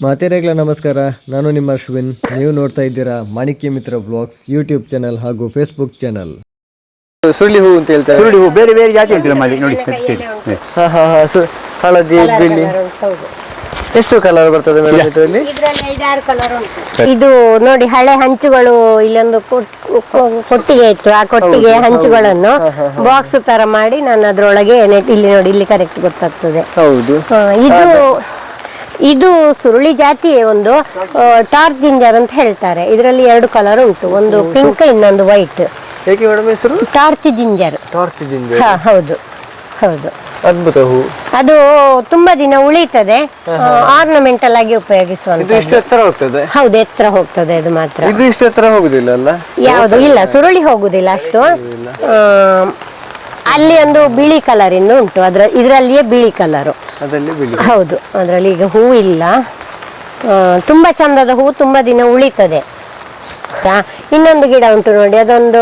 ಮಾತೆರೆಗಳ ನಮಸ್ಕಾರ. ನಾನು ನಿಮ್ಮ ಅಶ್ವಿನ್. ನೀವು ನೋಡ್ತಾ ಇದ್ದೀರಾ Manikya Mitra vlogs YouTube channel ಹಾಗೂ ಫೇಸ್ಬುಕ್ ಚಾನಲ್. ಸುರುಳಿ ಹೂ ಅಂತ ಹೇಳ್ತಾರೆ. ಸುರುಳಿ ಹೂ ಬೇರೆ ಬೇರೆ ಜಾತಿ ಉಂಟು ನಮ್ಮಲ್ಲಿ ನೋಡಿ ಹೇ. ಹಾ ಹಾ ಸು- ಹಳದಿ ಬಿಳಿ. ಎಷ್ಟು ಕಲರ್ ಬರ್ತದೆ ಮೇಡಮ್ ಇದರಲ್ಲಿ? ಇದ್ರಲ್ಲಿ ಐದಾರು ಕಲರ್ ಉಂಟು. ಇದು ನೋಡಿ ಹಳೆ ಹಂಚುಗಳು ಇಲ್ಲೊಂದು ಕೊಟ್ಟಿಗೆ ಇತ್ತು. ಆ ಕೊಟ್ಟಿಗೆ ಹಂಚುಗಳನ್ನು ಬಾಕ್ಸ್ ತರ ಮಾಡಿ ನಾನು ಅದ್ರೊಳಗೆ ನೆಟ್ ಇಲ್ಲಿ ನೋಡಿ ಇಲ್ಲಿ ಕರೆಕ್ಟ್ ಗೊತ್ತಾಗ್ತದೆ. ಹೌದು. ಇದು ಇದು ಸುರುಳಿ ಜಾತಿಯೇ ಒಂದು ಟಾರ್ಕ್ ಜಿಂಜರ್ ಅಂತ ಹೇಳ್ತಾರೆ. ಇದರಲ್ಲಿ ಎರಡು ಕಲರ್ ಉಂಟು. ಒಂದು ಪಿಂಕ್ ಇನ್ನೊಂದು ವೈಟ್. ಹೇಗೆ ಮೇಡಮ್ ಹೆಸರು? Torch ginger. Torch ginger. ಹಾ ಹೌದು. ಹೌದು. ಅದ್ಭುತ ಹೂ. ಅದು ತುಂಬಾ ದಿನ ಉಳಿತದೆ. ಆರ್ನಮೆಂಟಲ್ ಆಗಿ ಇದು ಉಪಯೋಗಿಸುವಂತ ಇಷ್ಟು ಎತ್ತರ ಹೋಗ್ತದೆ? ಹೌದು ಎತ್ತರ ಹೋಗ್ತದೆ ಅದು ಮಾತ್ರ. ಇದು ಇಷ್ಟು ಎತ್ತರ ಹೋಗುದಿಲ್ಲ ಅಲ್ಲ? ಯಾವುದು ಇಲ್ಲ ಸುರುಳಿ ಹೋಗುದಿಲ್ಲ ಅಷ್ಟು. ಅಲ್ಲಿ ಒಂದು ಬಿಳಿ ಕಲರ್ ಇನ್ನು ಉಂಟು. ಅದ್ರ ಇದರಲ್ಲಿಯೇ ಬಿಳಿ ಕಲರ್. ಅದರಲ್ಲಿ ಬಿಳಿ. ಹೌದು ಅದರಲ್ಲಿ ಈಗ ಹೂ ಇಲ್ಲ. ತುಂಬಾ ಚಂದದ ಹೂ ತುಂಬಾ ದಿನ ಉಳಿತದೆ. ಇನ್ನೊಂದು ಗಿಡ ಉಂಟು ನೋಡಿ ಅದೊಂದು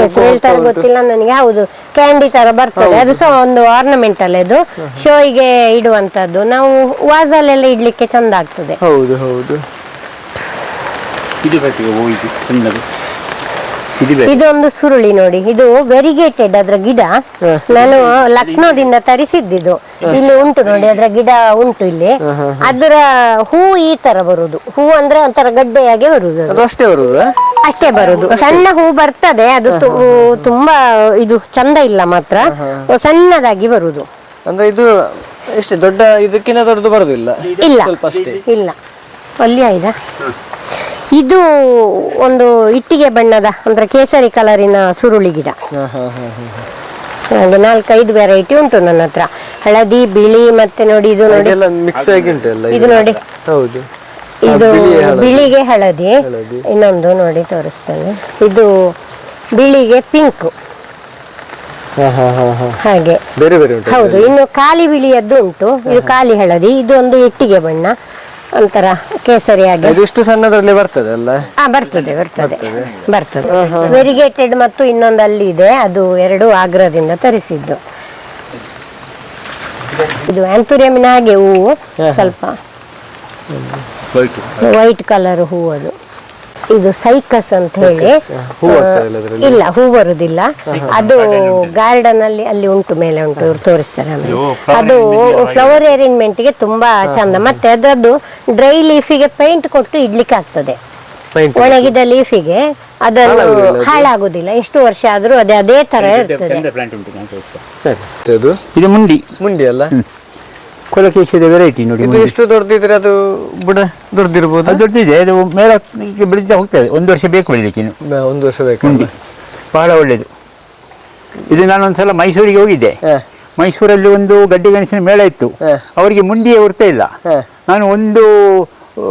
ಹೆಸರು ಹೇಳ್ತಾರೆ ಗೊತ್ತಿಲ್ಲ ನನಗೆ ಹೌದು ಕ್ಯಾಂಡಿ ತರ ಬರ್ತದೆ. ಅದು ಸಹ ಒಂದು ಆರ್ನಮೆಂಟಲ್ ಅದು ಶೋಯಿಗೆ ಇಡುವಂತದ್ದು ನಾವು ವಾಸಲ್ಲೆಲ್ಲ ಇಡ್ಲಿಕ್ಕೆ ಚಂದ ಆಗ್ತದೆ. ಹೌದು ಹೌದು ಇದು ಬರ್ತದೆ ಹೂ ಇದು ಸಣ್ಣದು ಇದು ಬೇರೆ ಇದೊಂದು ಸುರುಳಿ ನೋಡಿ. ಇದು ವೆರಿಗೇಟೆಡ್ ಅದ್ರ ಗಿಡ. ನಾನು ಲಕ್ನೋದಿಂದ ತರಿಸಿದ್ದಿದ್ದು ಇಲ್ಲಿ ಉಂಟು ನೋಡಿ ಅದ್ರ ಗಿಡ ಉಂಟು ಇಲ್ಲಿ. ಅದರ ಹೂ ಈ ತರ ಬರುದು. ಹೂ ಅಂದ್ರೆ ಒಂಥರ ಗಡ್ಡೆಯಾಗೆ ಬರುದು ಅಷ್ಟೇ ಬರುದು? ಅಷ್ಟೇ ಬರುದು. ಸಣ್ಣ ಹೂ ಬರ್ತದೆ ಅದು ತುಂಬಾ ಇದು ಚಂದ ಇಲ್ಲ ಮಾತ್ರ. ಸಣ್ಣದಾಗಿ ಬರುದು. ಅಂದ್ರೆ ಇದು ಎಷ್ಟು ದೊಡ್ಡ ಇದಕ್ಕಿಂತ ದೊಡ್ಡದು ಬರುದಿಲ್ಲ? ಇಲ್ಲ. ಸ್ವಲ್ಪ ಅಷ್ಟೇ. ಇಲ್ಲ. ಅಲ್ಲಿ ಆಯ್ತಾ ಇದು ಒಂದು ಇಟ್ಟಿಗೆ ಬಣ್ಣದ ಅಂದ್ರೆ ಕೇಸರಿ ಕಲರಿನ ಸುರುಳಿ ಗಿಡ. ಹಾಗೆ ನಾಲ್ಕೈದು ವೆರೈಟಿ ಉಂಟು ನನ್ನ ಹತ್ರ. ಹಳದಿ ಬಿಳಿ ಮತ್ತೆ ನೋಡಿ ಇದು ನೋಡಿ. ಮಿಕ್ಸ್ ಆಗಿ ಇದು ನೋಡಿ. ಹೌದು. ಇದು ಬಿಳಿಗೆ ಹಳದಿ. ಇನ್ನೊಂದು ನೋಡಿ ತೋರಿಸ್ತೇನೆ. ಇದು ಬಿಳಿಗೆ ಪಿಂಕ್ ಹಾಗೆ. ಹೌದು ಇನ್ನು ಖಾಲಿ ಬಿಳಿಯದ್ದು ಉಂಟು. ಇದು ಖಾಲಿ ಹಳದಿ. ಇದು ಒಂದು ಇಟ್ಟಿಗೆ ಬಣ್ಣ. ಒಂಥರ ಕೇಸರಿ ಆಗಿ ಇದಿಷ್ಟು ಇಷ್ಟು ಸಣ್ಣದ್ರಲ್ಲಿ ಬರ್ತದೆ ಅಲ್ಲ? ಆ ಬರ್ತದೆ ಬರ್ತದೆ. ಬರ್ತದೆ. ವೆರಿಗೇಟೆಡ್ ಮತ್ತು ಇನ್ನೊಂದು ಅಲ್ಲಿ ಇದೆ. ಅದು ಎರಡು ಆಗ್ರಾದಿಂದ ತರಿಸಿದ್ದು. ಇದು ಆಂಥೂರಿಯಮಿನ ಹಾಗೆ ಹೂವು ಸ್ವಲ್ಪ ವೈಟ್ ಕಲರ್ ಹೂವು ಅದು ಇದು ಸೈಕಸ್ ಅಂತ ಹೇಳಿ. ಹೂ. ಇಲ್ಲ ಅದ್ರಲ್ಲಿ? ಇಲ್ಲ ಹೂ ಬರುದಿಲ್ಲ. ಅದು ಗಾರ್ಡನ್ ಅಲ್ಲಿ ಅಲ್ಲಿ ಉಂಟು ಮೇಲೆ ಉಂಟು ಇವ್ರು ತೋರಿಸ್ತಾರೆ ಆಮೇಲೆ. ಅದು ಫ್ಲವರ್ ಅರೇಂಜ್ಮೆಂಟ್ಗೆ ತುಂಬಾ ಚಂದ. ಮತ್ತೆ ಅದರದ್ದು ಡ್ರೈ ಲೀಫಿಗೆ ಪೇಂಟ್ ಕೊಟ್ಟು ಇಡ್ಲಿಕ್ಕೆ ಆಗ್ತದೆ. ಒಣಗಿದ ಲೀಫಿಗೆ ಅದನ್ನು ಹಾಳಾಗುದಿಲ್ಲ ಎಷ್ಟು ವರ್ಷ ಆದ್ರೂ ಅದೇ ಅದೇ ತರ ಇರ್ತದೆ. ಚಂದ ಪ್ಲಾಂಟ್ ಉಂಟು ನಾನು ತೋರಿಸ್ತೆ. ಇದು ಮುಂಡಿ. ಮುಂಡಿ ಅಲ್ಲ? ಕೊಲಕೇಶದ ವೆರೈಟಿ ನೋಡಿ ಇದು. ಎಷ್ಟು ದೊಡ್ಡದಿದ್ರೆ ಅದು ಬುಡ ದೊಡ್ಡದಿರ್ಬೋದು ಅದು ದೊಡ್ಡದಿದೆ ಅದು ಮೇಲೆ ಬೆಳೀತಾ ಹೋಗ್ತದೆ ಒಂದು ವರ್ಷ ಬೇಕು ಬೆಳಿಲಿಕ್ಕೆ ಇನ್ನು ಒಂದು ವರ್ಷ ಬೇಕು ಮುಂಡಿ ಬಹಳ ಒಳ್ಳೆಯದು ಇದು ನಾನು ಒಂದ್ಸಲ ಮೈಸೂರಿಗೆ ಹೋಗಿದ್ದೆ. ಮೈಸೂರಲ್ಲಿ ಒಂದು ಗಡ್ಡೆ ಗೆಣಸಿನ ಮೇಳ ಇತ್ತು ಅವರಿಗೆ ಮುಂಡಿಯೇ ಉರ್ತಾ ಇಲ್ಲ ನಾನು ಒಂದು ಆ,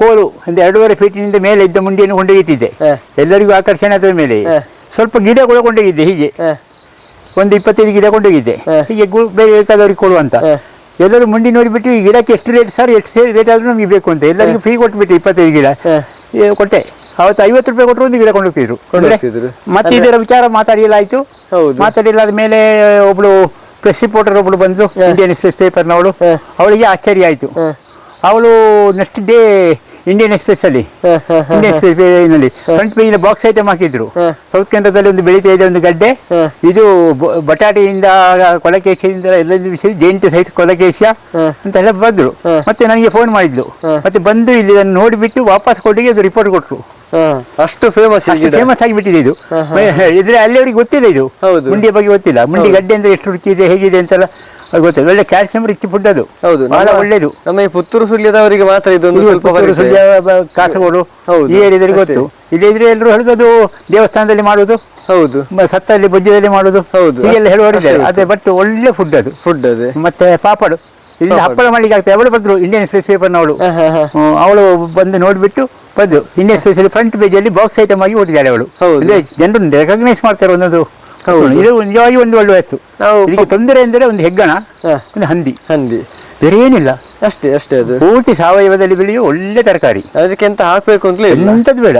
ಕೋಲು ಒಂದು ಎರಡೂವರೆ ಫೀಟಿನಿಂದ ಮೇಲೆ ಇದ್ದ ಮುಂಡಿಯನ್ನು ಕೊಂಡೊಯ್ಯಿಟ್ಟಿದ್ದೆ ಎಲ್ಲರಿಗೂ ಆಕರ್ಷಣೆ ಅದರ ಮೇಲೆ ಸ್ವಲ್ಪ ಗಿಡ ಕೂಡ ಕೊಂಡೋಗಿದ್ದೆ ಹೀಗೆ. ಒಂದು ಇಪ್ಪತ್ತೈದು ಗಿಡ ಕೊಂಡೋಗಿದ್ದೆ ಹೀಗೆ ಗು- ಬೇರೆ ಬೇಕಾದವ್ರಿಗೆ ಕೊಡುವಂತ. ಎಲ್ಲರೂ ಮುಂಡಿ ನೋಡಿಬಿಟ್ಟು ಈ ಗಿಡಕ್ಕೆ ಎಷ್ಟು ರೇಟ್ ಸರ್ ಎಷ್ಟು ಸೇರಿ ರೇಟ್ ಆದ್ರೂ ನಮಗೆ ಬೇಕು ಅಂತ. ಎಲ್ಲರಿಗೂ ಫ್ರೀ ಕೊಟ್ಬಿಟ್ಟು ಇಪ್ಪತ್ತೈದು ಗಿಡ. ಏ, ಕೊಟ್ಟೆ. ಅವತ್ತು ಐವತ್ತು ರೂಪಾಯಿ ಕೊಟ್ಟರು ಒಂದು ಗಿಡ ಕೊಂಡೋಗ್ತಿದ್ರು. ಕೊಂಡೋಗ್ತಿದ್ರು. ಮತ್ತೆ ಇದರ ವಿಚಾರ ಮಾತಾಡಿಲಾಯ್ತು ಹೌದು. ಮಾತಾಡಿಲ್ಲ ಮೇಲೆ ಒಬ್ಳು ಪ್ರೆಸ್ ರಿಪೋರ್ಟರ್ ಒಬ್ಳು ಬಂದು ಇಂಡಿಯನ್ ಎಕ್ಸ್ಪ್ರೆಸ್ ಪೇಪರ್ನವಳು ಹಾ. ಅವಳಿಗೆ ಆಶ್ಚರ್ಯ ಆಯಿತು. ಹಾ. ಅವಳು ನೆಕ್ಸ್ಟ್ ಡೇ ಇಂಡಿಯನ್ ಎಕ್ಸ್ಪ್ರೆಸ್ ಅಲ್ಲಿ. ಇಂಡಿಯನ್ ಎಕ್ಸ್ಪ್ರೆಸ್ನಲ್ಲಿ ಫ್ರಂಟ್ ಪೇಜ್ ಬಾಕ್ಸ್ ಐಟಮ್ ಹಾಕಿದ್ರು ಸೌತ್ ಕೇಂದ್ರದಲ್ಲಿ ಒಂದು ಬೆಳೀತಾ ಇದೆ ಒಂದು ಗಡ್ಡೆ. ಇದು ಬಟಾಟೆಯಿಂದ ಕೊಲಕೇಶಿಯಿಂದ ಎಲ್ಲ ಜೈಂಟ್ ಸೈಜ್ ಸಹಿತ ಕೊಲಕೇಶ ಅಂತ ಎಲ್ಲ ಬಂದ್ರು. ಮತ್ತೆ ನನಗೆ ಫೋನ್ ಮಾಡಿದ್ಲು. ಮತ್ತೆ ಬಂದು ಇಲ್ಲಿ ಅದನ್ನು ನೋಡಿಬಿಟ್ಟು ವಾಪಸ್ ಕೊಟ್ಟಿಗೆ ಅದು ರಿಪೋರ್ಟ್ ಕೊಟ್ಟರು. ಅಷ್ಟು ಫೇಮಸ್ ಫೇಮಸ್ ಆಗಿಬಿಟ್ಟಿದೆ ಇದು. ಇದ್ರೆ ಅಲ್ಲಿ ಅವ್ರಿಗೆ ಗೊತ್ತಿಲ್ಲ ಇದು. ಹೌದು. ಮುಂಡಿಯ ಬಗ್ಗೆ ಗೊತ್ತಿಲ್ಲ. ಮುಂಡಿ ಗಡ್ಡೆ ಅಂದ್ರೆ ಎಷ್ಟು ರುಚಿ ಇದೆ ಹೇಗಿದೆ ಅಂತೆಲ್ಲ ಅದು ಗೊತ್ತಿಲ್ಲ ಒಳ್ಳೆ ಕ್ಯಾಲ್ಸಿಯಂ ರಿಚ್ ಫುಡ್ ಅದು. ಹೌದು ಬಹಳ ನಮ್ಮ- ಒಳ್ಳೇದು. ನಮ್ಮ ಈ ಪುತ್ತೂರು ಸುಳ್ಯದವರಿಗೆ ಮಾತ್ರ ಇದೊಂದು ಇದು ಸ್ವಲ್ಪ ಪುತ್ತೂರು, ಪರಿಚಯ. ಸುಳ್ಯ, ಬ- ಕಾಸರಗೋಡು ಹೌದು, ಈ ಏರಿಯಾದಲ್ಲಿ ಅಷ್ಟೇ. ಗೊತ್ತು. ಇಲ್ಲಿ ಇದ್ರೆ ಎಲ್ಲರೂ ಹೇಳುದು ದೇವಸ್ಥಾನದಲ್ಲಿ ಮಾಡುದು ಹೌದು. ಮ- ಸತ್ತಲ್ಲಿ ಬುಜ್ಜದಲ್ಲಿ ಮಾಡುದು. ಹೌದು, ಹೀಗೆಲ್ಲ ಅಷ್ಟೇ- ಹೇಳುವವರು ಅಷ್ಟೇ ಅದೇ ಬಟ್ ಒಳ್ಳೆ ಫುಡ್ ಅದು. ಫುಡ್ ಅದೇ. ಮತ್ತೆ ಪಾಪಡು. ಇಲ್ಲಿ ಹಪ್ಪಳ ಮಾಡ್ಲಿಕ್ಕೆ ಆಗ್ತದೆ. ಅವಳು ಬಂದ್ರು ಇಂಡಿಯನ್ ಸ್ಪೇಸ್ ಪೇಪರ್ನವಳು ಅವಳು ಹಾ, ಹಾ. ಅವಳು ಬಂದು ನೋಡಿಬಿಟ್ಟು ಬಂದು ಇಂಡಿಯನ್ ಸ್ಪೇಸ್ ಅಲ್ಲಿ ಫ್ರಂಟ್ ಪೇಜ್ ಅಲ್ಲಿ ಬಾಕ್ಸ್ ಐಟಮ್ ಆಗಿ ಕೊಟ್ಟಿದ್ದಾಳೆ ಅವಳು. ಹೌದು. ಅಂದ್ರೆ ಜನರು ರೆಕಗ್ನೈಸ್ ಮಾಡ್ತಾರೆ ಒಂದೊಂದು. ಇದು ನಿಜವಾಗಿ ಒಂದು ಒಳ್ಳೆ ವಸ್ತು ನಾವು ಇದಕ್ಕೆ ತೊಂದರೆ ಎಂದರೆ ಒಂದು ಹೆಗ್ಗಣ. ಒಂದು ಹಂದಿ. ಹಂದಿ. ಬೇರೆ ಏನಿಲ್ಲ. ಅಷ್ಟೇ ಅಷ್ಟೇ ಅದು. ಪೂರ್ತಿ ಸಾವಯವದಲ್ಲಿ ಬೆಳೆಯುವ ಒಳ್ಳೆ ತರಕಾರಿ. ಅದಕ್ಕೆ ಎಂತ ಹಾಕ್ಬೇಕು ಅಂತಲೇ ಎಂಥದ್ದು ಬೇಡ.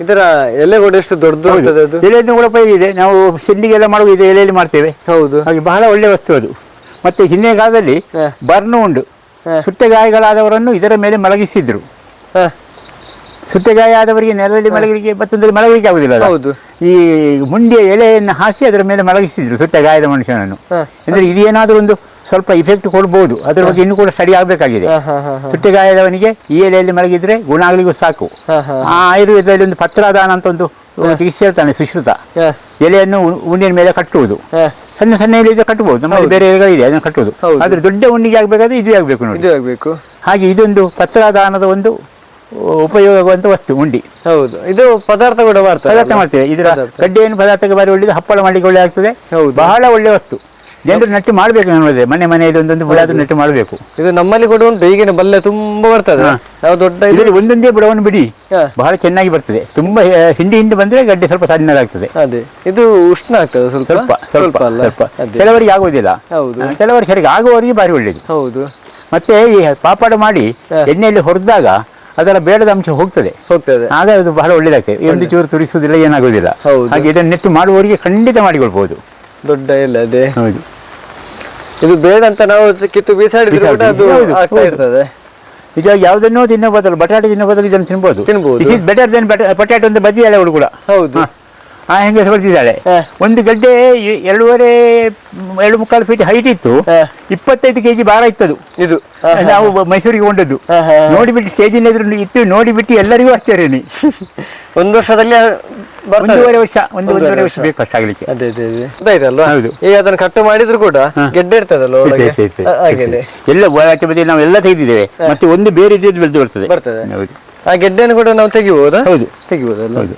ಇದರ ಎಲೆ ಕೂಡ ಎಷ್ಟು ದೊಡ್ಡದು ಎಲೆಯನ್ನು ಕೂಡ ಇದೆ. ನಾವು ಸಿಂಡಿಗೆಲ್ಲ ಮಾಡುವ ಇದು ಎಲೆಯಲ್ಲಿ ಮಾಡ್ತೇವೆ. ಹೌದು. ಹಾಗೆ ಬಹಳ ಒಳ್ಳೆ ವಸ್ತು ಅದು. ಮತ್ತೆ ಹಿಂದಿನ ಕಾಲದಲ್ಲಿ. ಬರ್ನು ಉಂಡು ಸುಟ್ಟಗಾಯಗಳಾದವರನ್ನು ಇದರ ಮೇಲೆ ಮಲಗಿಸಿದ್ರು. ಹ, ಸುಟ್ಟಗಾಯ ಆದವರಿಗೆ ನೆಲದಲ್ಲಿ ಮಲಗಲಿಕ್ಕೆ ಮತ್ತೊಂದರಲ್ಲಿ ಮಲಗಲಿಕ್ಕೆ ಆಗುದಿಲ್ಲ ಹೌದು. ಈ ಮುಂಡಿಯ ಎಲೆಯನ್ನು ಹಾಸಿ ಅದರ ಮೇಲೆ ಮಲಗಿಸಿದ್ರು ಸುಟ್ಟ ಗಾಯದ ಮನುಷ್ಯನನ್ನು ಅಂದ್ರೆ ಇದು ಏನಾದರೂ ಒಂದು ಸ್ವಲ್ಪ ಇಫೆಕ್ಟ್ ಕೊಡ್ಬೋದು. ಅದರ ಬಗ್ಗೆ ಇನ್ನೂ ಕೂಡ ಸ್ಟಡಿ ಆಗಬೇಕಾಗಿದೆ. ಹ, ಹ, ಹ, ಹ. ಸುಟ್ಟ ಗಾಯದವನಿಗೆ ಈ ಎಲೆಯಲ್ಲಿ ಮಲಗಿದ್ರೆ ಗುಣ ಆಗಲಿಗೂ ಸಾಕು. ಆ ಆಯುರ್ವೇದದಲ್ಲಿ ಒಂದು ಪತ್ರಾದಾನ ಅಂತ ಒಂದು ಚಿಕಿತ್ಸೆ ಹೇಳ್ತಾನೆ ಸುಶ್ರುತ. ಎಲೆಯನ್ನು ಉಣ್ಣಿನ ಮೇಲೆ ಕಟ್ಟುವುದು. ಸಣ್ಣ ಸಣ್ಣ ಎಲೆ ಇದ್ರೆ ಕಟ್ಟಬಹುದು ನಮ್ಮಲ್ಲಿ ಬೇರೆ ಎಲೆಗಳಿದೆ ಅದನ್ನು ಕಟ್ಟುವುದು. ಆದ್ರೆ ದೊಡ್ಡ ಉಣ್ಣಿಗೆ ಆಗಬೇಕಾದ್ರೆ ಇದು ಆಗಬೇಕು ನೋಡಿ. ಇದು ಆಗ್ಬೇಕು. ಹಾಗೆ ಇದೊಂದು ಪತ್ರಾದಾನದ ಒಂದು ಉಪಯೋಗವಂತ ವಸ್ತು ಉಂಡಿ. ಹೌದು. ಇದು ಪದಾರ್ಥ ಕೂಡ ಮಾಡ್ತಾರೆ ಪದಾರ್ಥ ಮಾಡ್ತೇವೆ. ಇದರ. ಗಡ್ಡೆಯನ್ನು ಪದಾರ್ಥಕ್ಕೆ ಬಾರಿ ಒಳ್ಳೆಯದು ಹಪ್ಪಳ ಮಾಡಿ ಒಳ್ಳೆ ಆಗ್ತದೆ. ಹೌದು. ಬಹಳ ಒಳ್ಳೆ ವಸ್ತು. ಜನರು ನಟ್ಟು ಮಾಡಬೇಕು ನೋಡಿದ್ರೆ ಮನೆ ಮನೆಯಲ್ಲಿ ಒಂದೊಂದು ಬುಡ ನಟ್ಟು ಮಾಡಬೇಕು. ಇದು ನಮ್ಮಲ್ಲಿ ಕೂಡ ಉಂಟು. ಈಗಿನ ಬಲ್ಲೆ ತುಂಬಾ ಬರ್ತದೆ. ನಾವು ದೊಡ್ಡ ಇದು ಇದರಲ್ಲಿ ಒಂದೊಂದೇ ಬುಡವನ್ನು ಬಿಡಿ. ಬಹಳ ಚೆನ್ನಾಗಿ ಬರ್ತದೆ. ತುಂಬಾ ಹಿಂಡಿ ಹಿಂಡಿ ಬಂದ್ರೆ ಗಡ್ಡೆ ಸ್ವಲ್ಪ ಸಣ್ಣದಾಗ್ತದೆ ಅದೇ. ಇದು ಉಷ್ಣ ಆಗ್ತದೆ ಸ್ವಲ್ಪ? ಸ್ವಲ್ಪ ಸ್ವಲ್ಪ ಕೆಲವರಿಗೆ ಆಗುವುದಿಲ್ಲ. ಕೆಲವರು ಸರಿಗೆ ಆಗುವವರಿಗೆ ಬಾರಿ ಒಳ್ಳೇದು. ಹೌದು. ಮತ್ತೆ ಈ ಪಾಪಾಡ ಮಾಡಿ ಎಣ್ಣೆಯಲ್ಲಿ ಹೊಡೆದಾಗ ಅದರ ಬೇಡದ ಅಂಶ ಹೋಗ್ತದೆ. ಹೋಗ್ತದೆ. ಆಗ ಅದು ಬಹಳ ಒಳ್ಳೇದಾಗ್ತದೆ. ಒಂದು ಚೂರು ತುರಿಸುವುದಿಲ್ಲ ಏನಾಗುವುದಿಲ್ಲ. ಹಾಗೆ ಇದನ್ನು ನೆಟ್ಟು ಮಾಡುವವರಿಗೆ ಖಂಡಿತ ಮಾಡಿಕೊಳ್ಬಹುದು. ದೊಡ್ಡ ಇಲ್ಲ ಅದೇ. ಹೌದು. ಇದು ಬೇಡ ಅಂತ ನಾವು ಕಿತ್ತು ಬೀಸಾಡಿದ್ರೆ ಅದು ಆಗ್ತಾ ಇರ್ತದೆ. ಈಗ ಯಾವುದನ್ನೋ ತಿನ್ನೋ ಬದಲು ಬಟಾಟೆ ತಿನ್ನೋ ಬದಲು ಇದನ್ನು ತಿನ್ಬೋದು. ತಿನ್ಬೋದು. ಇಸ್ ಇಸ್ ಬೆಟರ್ ದೆನ್ ಬಟಾಟೆ ಅಂತ ಬದಿಯಾಳೆ ಅವಳು ಕೂಡ. ಹೌದು. ಆ ಹೆಂಗೆ ಬರ್ತಿದ್ದಾಳೆ. ಒಂದು ಗಡ್ಡೆ ಎರಡೂವರೆ ಎರಡು ಮುಕ್ಕಾಲು ಫೀಟ್ ಹೈಟ್ ಇತ್ತು. ಇಪ್ಪತ್ತೈದು ಕೆಜಿ ಭಾರ ಇತ್ತದು. ಇದು. ನಾವು ಮೈಸೂರಿಗೆ ಕೊಂಡದ್ದು. ನೋಡಿಬಿಟ್ಟು ಸ್ಟೇಜಿನ ಎದುರು ಇಟ್ಟು ನೋಡಿಬಿಟ್ಟು ಎಲ್ಲರಿಗೂ ಆಶ್ಚರ್ಯನೇ ಒಂದು ವರ್ಷದಲ್ಲಿ ಒಂದೂವರೆ ವರ್ಷ ಒಂದು ಒಂದೂವರೆ ವರ್ಷ. ಬೇಕು ಅಷ್ಟು ಆಗ್ಲಿಕ್ಕೆ. ಅದೇ ಅದೇ ಗೊತ್ತಾಯ್ತಲ್ವಾ ಹೌದು. ಈಗ ಅದನ್ನು ಕಟ್ಟು ಮಾಡಿದ್ರು ಕೂಡ ಗೆಡ್ಡೆ ಇರ್ತದಲ್ಲ. ಎಲ್ಲ ಆಚೆ ಬದಿ ನಾವು ಎಲ್ಲ ತೆಗೆದಿದ್ದೇವೆ. ಮತ್ತೆ ಒಂದು ಬೇರೆ ಇದ್ದು ಬೆಳೆದು ಬರ್ತದೆ. ಬರ್ತದೆ. ಹೌದು. ಆ ಗೆಡ್ಡೆಯನ್ನು ಕೂಡ ನಾವು ತೆಗಿಬಹುದಾ ಹೌದು. ತೆಗಿಬಹುದಲ್ಲ ಹೌದು.